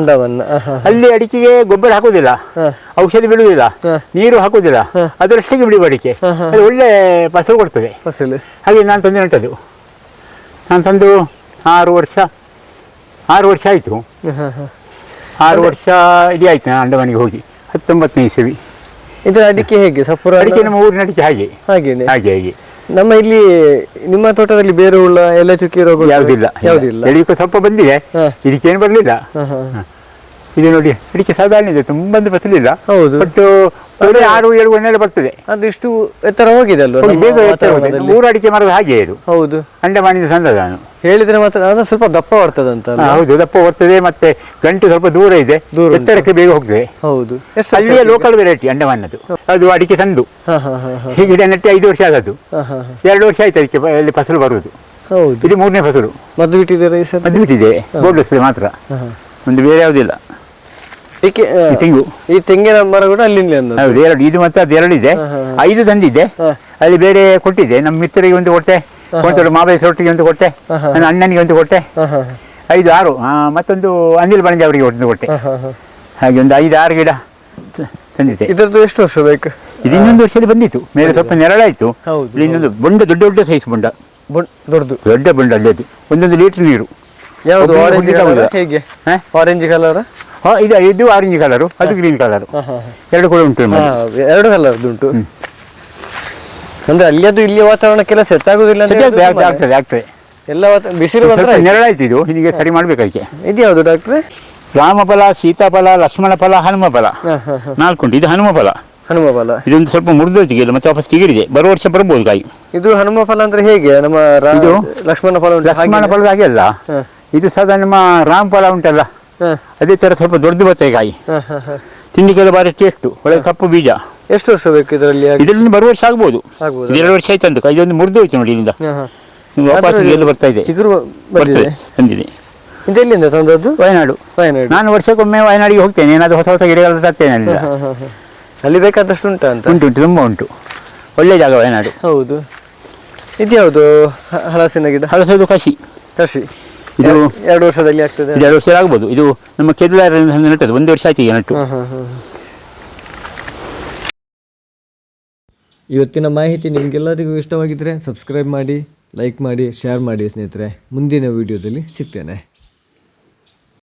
ಹಾ, ಹಾ. ಅಲ್ಲಿ ಅಡಿಕೆಗೆ ಗೊಬ್ಬರ ಹಾಕುದಿಲ್ಲ ಹಾ. ಔಷಧಿ ಬಿಡುವುದಿಲ್ಲ. ಹಾ. ನೀರು ಹಾಕುದಿಲ್ಲ ಅದರಷ್ಟಿಗೆ ಬಿಡುವ ಅಡಿಕೆ. ಹಾ, ಹಾ. ಅದು ಒಳ್ಳೆ ಫಸಲು ಕೊಡ್ತದೆ. ಫಸಲು. ಹಾಗೆ ನಾನು ತಂದು ನೆಟ್ಟದ್ದು ನಾನು ತಂದು ಆರು ವರ್ಷ ಆರು ವರ್ಷ ಆಯಿತು. ಆರು ವರ್ಷ ಇಡೀ ಆಯ್ತು ನಾನು ಅಂಡಮಾನಿಗೆ ಹೋಗಿ. ಹತ್ತೊಂಬತ್ತನೇ ಇಸವಿ. ಇದು ಅಡಿಕೆ ಹೇಗೆ? ಸಪುರ ಅಡಿಕೆ ನಮ್ಮ ಊರಿನ ಅಡಿಕೆ ಹಾಗೆ ಹಾಗೆ ಹಾಗೆ ಹಾಗೆ. ನಮ್ಮ ಇಲ್ಲಿ ನಿಮ್ಮ ತೋಟದಲ್ಲಿ ಬೇರೆ ಉಳ್ಳ ಎಲ್ಲ ಚುಕ್ಕಿ ರೋಗ ಯಾವುದಿಲ್ಲ ಯಾವುದಿಲ್ಲ. ಎಳಿಕೋ ಸ್ವಲ್ಪ ಬಂದಿದೆ. ಇದಕ್ಕೆ ಏನು ಬರಲಿಲ್ಲ. ಇದು ನೋಡಿ ಅಡಿಕೆ ಸಾಧಾರಣ ಇದೆ ತುಂಬ ಬಸಲಿಲ್ಲ. ಹೌದು. ಬಟ್ ಬೇರೆ ಆರು ಏಳು ಒಂದೆಲ್ಲ ಬರ್ತದೆ. ಅದು ಇಷ್ಟು ಎತ್ತರ ಹೋಗಿದೆ ಅಲ್ವಾ ಬೇಗ ಎತ್ತರ ಹೋಗಿದೆ. ಮೂರು ಅಡಿಕೆ ಮರದ ಹಾಗೆ ಇದು. ಹೌದು. ಅಂಡಮಾನಿಂದ ಸಂದದ ನಾನು. ಹೇಳಿದ್ರೆ ಮಾತ್ರ ಅದು ಸ್ವಲ್ಪ ದಪ್ಪ ಬರ್ತದಂತ ಅಂತ ಹೌದು ದಪ್ಪ ಬರ್ತದೆ ಮತ್ತೆ ಗಂಟು ಸ್ವಲ್ಪ ದೂರ ಇದೆ. ದೂರ ಉಂಟು. ಎತ್ತರಕ್ಕೆ ಬೇಗ ಹೋಗ್ತದೆ. ಹೌದು. ಎಷ್ಟು ಅಲ್ಲಿಯೇ ಲೋಕಲ್ ವೆರೈಟಿ ಅಂಡಮಾನದ್ದು. ಅದು ಅಡಿಕೆ ತಂದು. ಹಾ ಹಾ ಹಾ ಹಾ. ಹೀಗೆ ಗಿಡ ನೆಟ್ಟಿ ಐದು ವರ್ಷ ಆದದ್ದು. ಹಾ ಹಾ ಹಾ. ಎರಡು ವರ್ಷ ಆಯ್ತು ಅದಕ್ಕೆ ಬ- ಅಲ್ಲಿ ಫಸಲು ಬರುವುದು. ಹೌದು. ಇದು ಮೂರನೇ ಫಸಲು. ಮದ್ದು ಬಿಟ್ಟಿದ್ದಾರೆ ಮದ್ದು ಸಲ ಅದು ಬಿಟ್ಟಿದೆ. ಬೋರ್ಡ್ ಸ್ಪ್ರೇ ಮಾತ್ರ. ಹಾ, ಹಾ. ಒಂದು ಬೇರೆ ಯಾವುದಿಲ್ಲ ಏಕೆ ಆ, ಈ ತೆಂಗು. ಈ ತೆಂಗಿನ ಮರ ಕೂಡ ಅಲ್ಲಿಂದ ಅಂದದ್ದು. ಹೌದು ಎರಡು ಇದು ಮತ್ತೆ ಅದು ಎರಡಿದೆ. ಹಾ, ಹಾ, ಐದು ತಂದಿದ್ದೆ ಹಾ. ಅಲ್ಲಿ ಬೇರೆ ಕೊಟ್ಟಿದೆ. ನಮ್ಮ ಮಿತ್ರರಿಗೆ ಒಂದು ಕೊಟ್ಟೆ ಕೊಂತೋಡು ಮಾಬೇಸ್ ಒಟ್ಟಿಗೆ ಒಂದು ಕೊಟ್ಟೆ. ನನ್ನ ಅಣ್ಣನಿಗೆ ಒಂದು ಕೊಟ್ಟೆ. ಐದು ಆರು ಮತ್ತೊಂದು ಅನಿಲ್ ಬಣಜಿ ಅವರಿಗೆ ಒಂದು ಕೊಟ್ಟೆ. ಹಾಗೆ ಒಂದು ಐದು ಆರು ಗಿಡ ತಂದಿದೆ ಇದ್ರದ್ದು ಎಷ್ಟು ವರ್ಷ ಬೇಕು? ಇದು ಇನ್ನೊಂದು ವರ್ಷದಲ್ಲಿ ಬಂದಿತ್ತು. ಮೇಲೆ ಸ್ವಲ್ಪ ನೆರಳಾಯ್ತು. ಇನ್ನೊಂದು ಬೊಂಡ ದೊಡ್ಡ ದೊಡ್ಡ ಸೈಜ್ ಬೊಂಡ. ದೊಡ್ಡದು. ದೊಡ್ಡ ಬೊಂಡ ಅಲ್ಲಿ ಅದು ಒಂದೊಂದು ಲೀಟರ್ ನೀರು. ಯಾವುದು ಆರೆಂಜ್. ಹೇಗೆ? ಆರೆಂಜ್ ಕಲರ್ ಹಾ, ಇದು ಇದು ಆರೆಂಜ್ ಕಲರು ಅದು ಗ್ರೀನ್ ಕಲರು. ಎರಡು ಕೂಡ ಉಂಟು ಎರಡು ಕಲರ್ದು ಉಂಟು. ಅಂದ್ರೆ ಅಲ್ಲಿ ಅದು ಇಲ್ಲಿ ವಾತಾವರಣಕ್ಕೆಲ್ಲ ಸೆಟ್ ಆಗುದಿಲ್ಲ ಅಂತ ಸರಿ, ಹೇಳುದು ಆಗ್ತದೆ, ಸುಮ್ಮನೆ. ಆಗ್ತದೆ ಆಗ್ತದೆ. ಎಲ್ಲ ವಾತ- ಬಿಸಿಲು ಸ್ವಲ್ಪ ನೆರಳಾಯ್ತು ಇದು ಹೀಗೆ ಸರಿ ಮಾಡ್ಬೇಕು ಅದಕ್ಕೆ. ಇದು ಯಾವುದು ಡಾಕ್ಟ್ರೆ ರಾಮಫಲ ಸೀತಾಫಲ ಲಕ್ಷ್ಮಣ ಫಲ ಹನುಮ ಫಲ ನಾಲ್ಕು ಇದು ಹನುಮ ಫಲ ಹನುಮ ಫಲ ಇದೊಂದು ಸ್ವಲ್ಪ ಮುರಿದೋಯ್ತು ಇಲ್ಲ ಮತ್ತೆ ವಾಪಸ್ ತಿಗಿರಿದೆ ಬರುವ ವರ್ಷ ಬರ್ಬೋದು ಕಾಯಿ. ಇದು ಹನುಮ ಫಲ ಅಂದ್ರೆ ಹೇಗೆ? ನಮ್ಮ ರಾ- ಇದು? ಲಕ್ಷ್ಮಣ ಫಲ ಉಂಟು ಲಕ್ಷ್ಮಣ? ಫಲದ ಹಾಗೆ ಅಲ್ಲ. ಹಾ. ಇದು ಸದಾ ನಮ್ಮ ರಾಮ ಫಲ ಉಂಟಲ್ಲ ಅದೇ ತರ ಸ್ವಲ್ಪ ದೊಡ್ಡದು ಬರ್ತದೆ ಕಾಯಿ. ತಿಂಡಿಗೆಲ್ಲ ಬಾರಿ ಟೇಸ್ಟು ಒಳ್ಳೆ ಕಪ್ಪು ಬೀಜ. ಎಷ್ಟು ವರ್ಷ ಬೇಕು ಇದರಲ್ಲಿ? ಇದರಲ್ಲಿ ಬರುವ ವರ್ಷ ಆಗ್ಬೋದು. ಆಗ್ಬೋದು. ಎರಡು ವರ್ಷ ಆಯ್ತು ಅಂತ ಇದೊಂದು ಮುರಿದೋಯ್ತು ನೋಡಿ ಇಲ್ಲಿಂದ. ವಾಪಸ್ ಎಲ್ಲಿ ಬರ್ತಾ ಇದೆ? ಚಿಗುರು ಬರ್ತದೆ ಬಂದಿದೆ. ಇದೆಲ್ಲಿಂದ ತಂದದ್ದು? ವಯನಾಡು. ವಯನಾಡು. ನಾನು ವರ್ಷಕ್ಕೊಮ್ಮೆ ವಯನಾಡಿಗೆ ಹೋಗ್ತೇನೆ. ಏನಾದರೂ ಹೊಸ ಹೊಸ ಗಿಡಗಳು ತರ್ತೇನೆ ಅಲ್ಲಿಂದ. ಅಲ್ಲಿ ಬೇಕಾದಷ್ಟು ಉಂಟಾ ಅಂತ? ಉಂಟು ಉಂಟು ತುಂಬ ಉಂಟು. ಒಳ್ಳೆ ಜಾಗ ವಯನಾಡು. ಹೌದು. ಇದು ಯಾವುದು? ಹಲಸಿನ ಗಿಡ? ಹಲಸದು ಕಸಿ ಕಸಿ ಇದು ಎರಡು ವರ್ಷದಲ್ಲಿ ಆಗ್ತದೆ? ಎರಡು ವರ್ಷ ಆಗ್ಬೋದು. ಇದು ನಮ್ಮ ಕೆದ್ಲಾರ ನೆಟ್ಟದ್ದು. ಒಂದು ವರ್ಷ ಆಯ್ತು ಈಗ ನೆಟ್ಟು ಹಾ, ಹಾ, ಹಾ. ಇವತ್ತಿನ ಮಾಹಿತಿ ನಿಮಗೆಲ್ಲರಿಗೂ ಇಷ್ಟವಾಗಿದ್ದರೆ ಸಬ್ಸ್ಕ್ರೈಬ್ ಮಾಡಿ ಲೈಕ್ ಮಾಡಿ ಶೇರ್ ಮಾಡಿ ಸ್ನೇಹಿತರೆ. ಮುಂದಿನ ವೀಡಿಯೋದಲ್ಲಿ ಸಿಗ್ತೇನೆ.